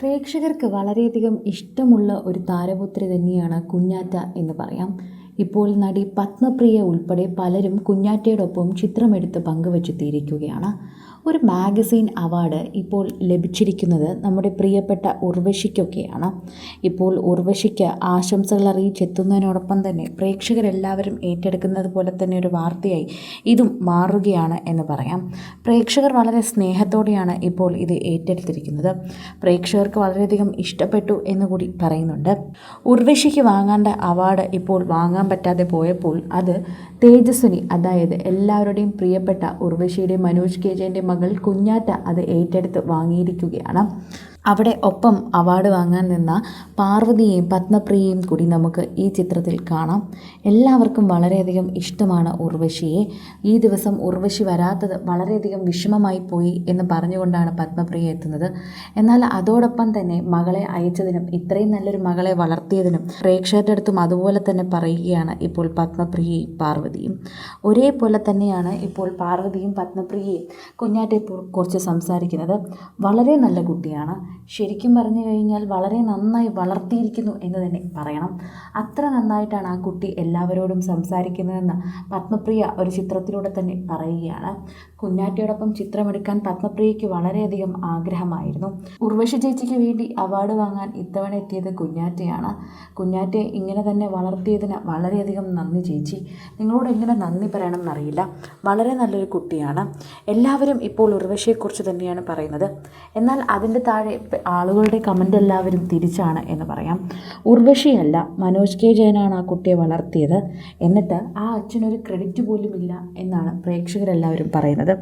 പ്രേക്ഷകർക്ക് വളരെയധികം ഇഷ്ടമുള്ള ഒരു താരപുത്രി തന്നെയാണ് കുഞ്ഞാറ്റ എന്ന് പറയാം. ഇപ്പോൾ നടി പത്മപ്രിയ ഉൾപ്പെടെ പലരും കുഞ്ഞാറ്റയോടൊപ്പം ചിത്രമെടുത്ത് പങ്കുവച്ചെത്തിയിരിക്കുകയാണ് ഒരു മാഗസീൻ അവാർഡ് ഇപ്പോൾ ലഭിച്ചിരിക്കുന്നത് നമ്മുടെ പ്രിയപ്പെട്ട ഉർവശിക്കൊക്കെയാണ്. ഇപ്പോൾ ഉർവശിക്ക് ആശംസകൾ അറിയിച്ചെത്തുന്നതിനോടൊപ്പം തന്നെ പ്രേക്ഷകരെല്ലാവരും ഏറ്റെടുക്കുന്നത് പോലെ തന്നെ ഒരു വാർത്തയായി ഇതും മാറുകയാണ് എന്ന് പറയാം. പ്രേക്ഷകർ വളരെ സ്നേഹത്തോടെയാണ് ഇപ്പോൾ ഇത് ഏറ്റെടുത്തിരിക്കുന്നത്. പ്രേക്ഷകർക്ക് വളരെയധികം ഇഷ്ടപ്പെട്ടു എന്ന് കൂടി പറയുന്നുണ്ട്. ഉർവശിക്ക് വാങ്ങേണ്ട അവാർഡ് ഇപ്പോൾ വാങ്ങാൻ പറ്റാതെ പോയപ്പോൾ അത് തേജസ്വിനി അതായത് എല്ലാവരുടെയും പ്രിയപ്പെട്ട ഉർവശിയുടെ മനോജ് കെ ജയന്റെ മകൾ കുഞ്ഞാറ്റ അത് ഏറ്റെടുത്ത് വാങ്ങിയിരിക്കുകയാണ്. അവിടെ ഒപ്പം അവാർഡ് വാങ്ങാൻ നിന്ന പാർവതിയെയും പത്മപ്രിയയും കൂടി നമുക്ക് ഈ ചിത്രത്തിൽ കാണാം. എല്ലാവർക്കും വളരെയധികം ഇഷ്ടമാണ് ഉർവശിയെ. ഈ ദിവസം ഉർവശി വരാത്തത് വളരെയധികം വിഷമമായി പോയി എന്ന് പറഞ്ഞുകൊണ്ടാണ് പത്മപ്രിയ എത്തുന്നത്. എന്നാൽ അതോടൊപ്പം തന്നെ മകളെ അയച്ചതിനും ഇത്രയും നല്ലൊരു മകളെ വളർത്തിയതിനും പ്രേക്ഷകരുടെ അടുത്തും അതുപോലെ തന്നെ പറയുകയാണ് ഇപ്പോൾ പത്മപ്രിയയും പാർവതിയും. ഒരേപോലെ തന്നെയാണ് ഇപ്പോൾ പാർവതിയും പത്മപ്രിയയും കുഞ്ഞാറ്റെ കുറിച്ച് സംസാരിക്കുന്നത്. വളരെ നല്ല കുട്ടിയാണ്. ശരിക്കും പറഞ്ഞു കഴിഞ്ഞാൽ വളരെ നന്നായി വളർത്തിയിരിക്കുന്നു എന്ന് തന്നെ പറയണം. അത്ര നന്നായിട്ടാണ് ആ കുട്ടി എല്ലാവരോടും സംസാരിക്കുന്നതെന്ന് പത്മപ്രിയ ഒരു ചിത്രത്തിലൂടെ തന്നെ പറയുകയാണ്. കുഞ്ഞാറ്റയോടൊപ്പം ചിത്രമെടുക്കാൻ പത്മപ്രിയയ്ക്ക് വളരെയധികം ആഗ്രഹമായിരുന്നു. ഉർവശി ചേച്ചിക്ക് വേണ്ടി അവാർഡ് വാങ്ങാൻ ഇത്തവണ എത്തിയത് കുഞ്ഞാറ്റയാണ്. കുഞ്ഞാറ്റയെ ഇങ്ങനെ തന്നെ വളർത്തിയതിന് വളരെയധികം നന്ദി ചേച്ചി. നിങ്ങളോട് എങ്ങനെ നന്ദി പറയണം എന്നറിയില്ല വളരെ നല്ലൊരു കുട്ടിയാണ്. എല്ലാവരും ഇപ്പോൾ ഉർവശിയെക്കുറിച്ച് തന്നെയാണ് പറയുന്നത്. എന്നാൽ അതിന്റെ താഴെ ആളുകളുടെ കമന്റ് എല്ലാവരും തിരിച്ചാണ് എന്ന് പറയാം. ഉർവശിയല്ല മനോജ് കെ ജയനാണ് ആ കുട്ടിയെ വളർത്തിയത്. എന്നിട്ട് ആ അച്ഛനൊരു ക്രെഡിറ്റ് പോലും ഇല്ല എന്നാണ് പ്രേക്ഷകരെല്ലാവരും പറയുന്നത്.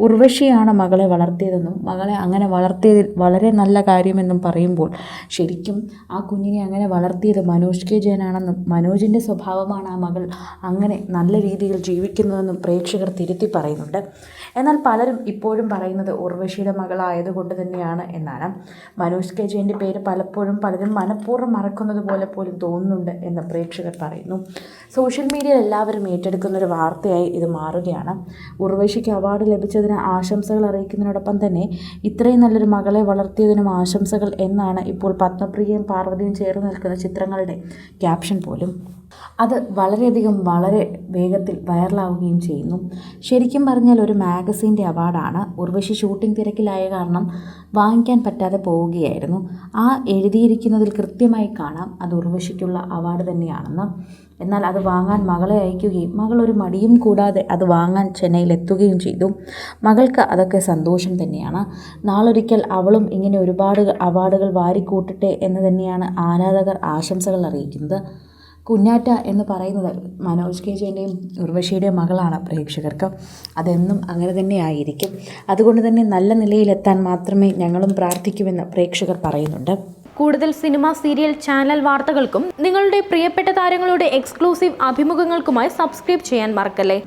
ഉർവശിയാണ് മകളെ വളർത്തിയതെന്നും മകളെ അങ്ങനെ വളർത്തിയതിൽ വളരെ നല്ല കാര്യമെന്നും പറയുമ്പോൾ ശരിക്കും ആ കുഞ്ഞിനെ അങ്ങനെ വളർത്തിയത് മനോജ് കെ ജയനാണെന്നും മനോജിന്റെ സ്വഭാവമാണ് ആ മകൾ അങ്ങനെ നല്ല രീതിയിൽ ജീവിക്കുന്നതെന്നും പ്രേക്ഷകർ തിരുത്തി പറയുന്നുണ്ട്. എന്നാൽ പലരും ഇപ്പോഴും പറയുന്നത് ഉർവശിയുടെ മകളായതുകൊണ്ട് തന്നെയാണ് എന്നാണ്. മനോജ് കെ ജെയിന്റെ പേര് പലപ്പോഴും പലരും മനഃപൂർവം മറക്കുന്നത് പോലെ പോലും തോന്നുന്നുണ്ട് എന്ന് പ്രേക്ഷകർ പറയുന്നു. സോഷ്യൽ മീഡിയയിൽ എല്ലാവരും ഏറ്റെടുക്കുന്ന ഒരു വാർത്തയായി ഇത് മാറുകയാണ്. ഉർവശിക്ക് അവാർഡ് ലഭിച്ചതിന് ആശംസകൾ അറിയിക്കുന്നതിനോടൊപ്പം തന്നെ ഇത്രയും നല്ലൊരു മകളെ വളർത്തിയതിനും ആശംസകൾ എന്നാണ് ഇപ്പോൾ പത്മപ്രിയയും പാർവതിയും ചേർന്ന് നിൽക്കുന്ന ചിത്രങ്ങളുടെ ക്യാപ്ഷൻ പോലും. അത് വളരെയധികം വളരെ വേഗത്തിൽ വൈറലാവുകയും ചെയ്യുന്നു. ശരിക്കും പറഞ്ഞാൽ ഒരു മാഗസീന്റെ അവാർഡാണ്. ഉർവശി ഷൂട്ടിംഗ് തിരക്കിലായ കാരണം വാങ്ങിക്കാൻ പറ്റാതെ പോവുകയായിരുന്നു. ആ എഴുതിയിരിക്കുന്നതിൽ കൃത്യമായി കാണാം അത് ഉർവശിക്കുള്ള അവാർഡ് തന്നെയാണെന്ന്. എന്നാൽ അത് വാങ്ങാൻ മകളെ അയക്കുകയും മകൾ ഒരു മടിയും കൂടാതെ അത് വാങ്ങാൻ ചെന്നൈയിൽ എത്തുകയും ചെയ്തു. മകൾക്ക് അതൊക്കെ സന്തോഷം തന്നെയാണ്. നാളൊരിക്കൽ അവളും ഇങ്ങനെ ഒരുപാട് അവാർഡുകൾ വാരിക്കൂട്ടട്ടെ എന്ന് തന്നെയാണ് ആരാധകർ ആശംസകൾ അറിയിക്കുന്നത്. കുഞ്ഞാറ്റ എന്ന് പറയുന്നത് മനോജ് കെ ജയന്റെയും ഉർവശിയുടെയും മകളാണ് പ്രേക്ഷകർക്ക്. അതെന്നും അങ്ങനെ തന്നെ ആയിരിക്കും അതുകൊണ്ട് തന്നെ നല്ല നിലയിലെത്താൻ മാത്രമേ ഞങ്ങളും പ്രാർത്ഥിക്കുമെന്ന് പ്രേക്ഷകർ പറയുന്നുണ്ട്. കൂടുതൽ സിനിമ സീരിയൽ ചാനൽ വാർത്തകൾക്കും നിങ്ങളുടെ പ്രിയപ്പെട്ട താരങ്ങളുടെ എക്സ്ക്ലൂസീവ് അഭിമുഖങ്ങൾക്കുമായി സബ്സ്ക്രൈബ് ചെയ്യാൻ മറക്കല്ലേ?